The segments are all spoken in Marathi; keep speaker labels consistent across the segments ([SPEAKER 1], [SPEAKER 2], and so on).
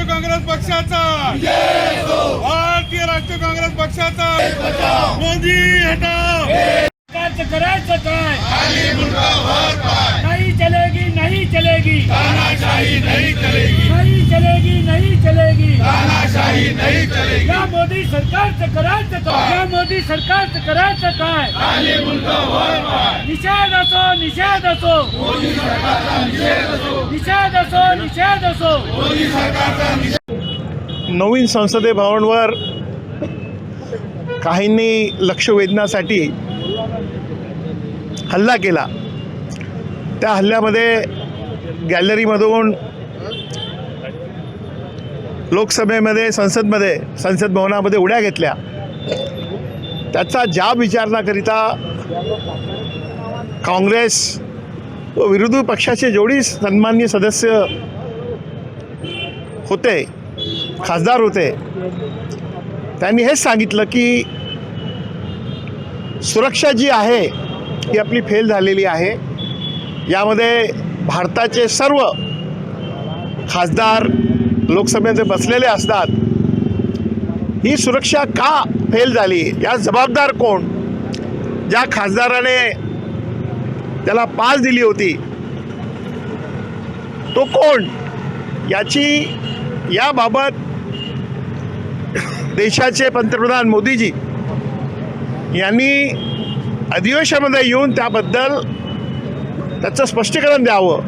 [SPEAKER 1] राष्ट्रीय काँग्रेस पक्षाचा. भारतीय राष्ट्रीय काँग्रेस पक्षाचा. मोदी हटाव
[SPEAKER 2] सरकारचं करायचं काय? नाही चलेगी नाही चलेगी.
[SPEAKER 1] नहीं चलेगी.
[SPEAKER 2] नाही चलेगी नाही चलेगी.
[SPEAKER 1] तानाशाही नहीं चलेगी.
[SPEAKER 2] या मोदी सरकारचं करायचं काय? या मोदी सरकारचं करायचं काय? निषेध असो निषेध असो
[SPEAKER 1] निषेध असो
[SPEAKER 2] निषेध असो
[SPEAKER 3] नवीन संसदे भवनवर काहींनी लक्ष वेधण्यासाठी हल्ला केला. त्या हल्ल्यामध्ये गॅलरीमधून लोकसभेमध्ये संसदमध्ये संसद भवनामध्ये उड्या घेतल्या. त्याचा जाब विचारण्याकरिता काँग्रेस व विरोधी पक्षाचे जेवढी सन्मान्य सदस्य होते खासदार होते त्यांनी हेच सांगितलं की सुरक्षा जी आहे ती आपली फेल झालेली आहे. यामध्ये भारताचे सर्व खासदार लोकसभेमध्ये बसलेले असतात. ही सुरक्षा का फेल झाली? या जबाबदार कोण? ज्या खासदाराने त्याला पास दिली होती. तो कोण? याची याबाबत देशाचे पंतप्रधान मोदीजी यांनी अधिवेशनामध्ये येऊन त्याबद्दल त्याचं स्पष्टीकरण द्यावं.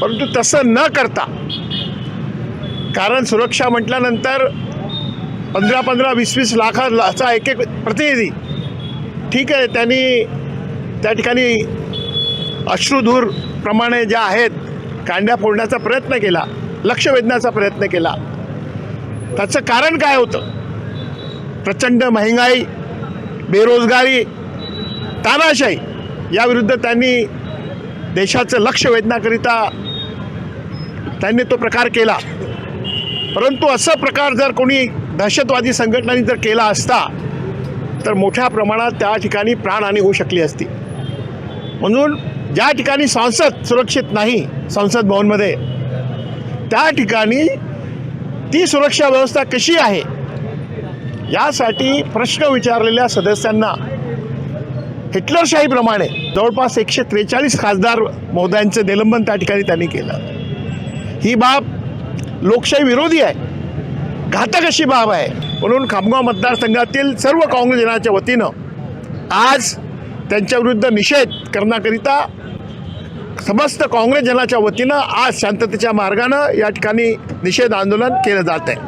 [SPEAKER 3] परंतु तसं न करता कारण सुरक्षा म्हटल्यानंतर पंधरा पंधरा वीस वीस लाखाचा एक एक प्रतिनिधी ठीक आहे त्यांनी त्या ठिकाणी अश्रुधूर प्रमाणे ज्या आहेत कांड्या फोडण्याचा प्रयत्न केला लक्ष वेधण्याचा प्रयत्न केला. त्याचं कारण काय होतं? प्रचंड महागाई बेरोजगारी तानाशाही याविरुद्ध त्यांनी देशाचं लक्ष वेधण्याकरिता त्यांनी तो प्रकार केला. परंतु असं प्रकार जर कोणी दहशतवादी संघटनांनी जर केला असता तर मोठ्या प्रमाणात त्या ठिकाणी प्राणहानी होऊ शकली असती. म्हणून ज्या ठिकाणी संसद सुरक्षित नाही संसद भवनमध्ये त्या ठिकाणी ती सुरक्षा व्यवस्था कशी आहे यासाठी प्रश्न विचारलेल्या सदस्यांना हिटलरशाहीप्रमाणे जवळपास एकशे त्रेचाळीस खासदार महोदयांचं निलंबन त्या ठिकाणी त्यांनी केलं. ही बाब लोकशाही विरोधी आहे. घातक अशी बाब आहे. म्हणून खामगाव मतदारसंघातील सर्व काँग्रेस जनाच्या वतीनं आज त्यांच्याविरुद्ध निषेध करण्याकरिता समस्त काँग्रेस जनाच्या वतीनं आज शांततेच्या मार्गानं या ठिकाणी निषेध आंदोलन केलं जात आहे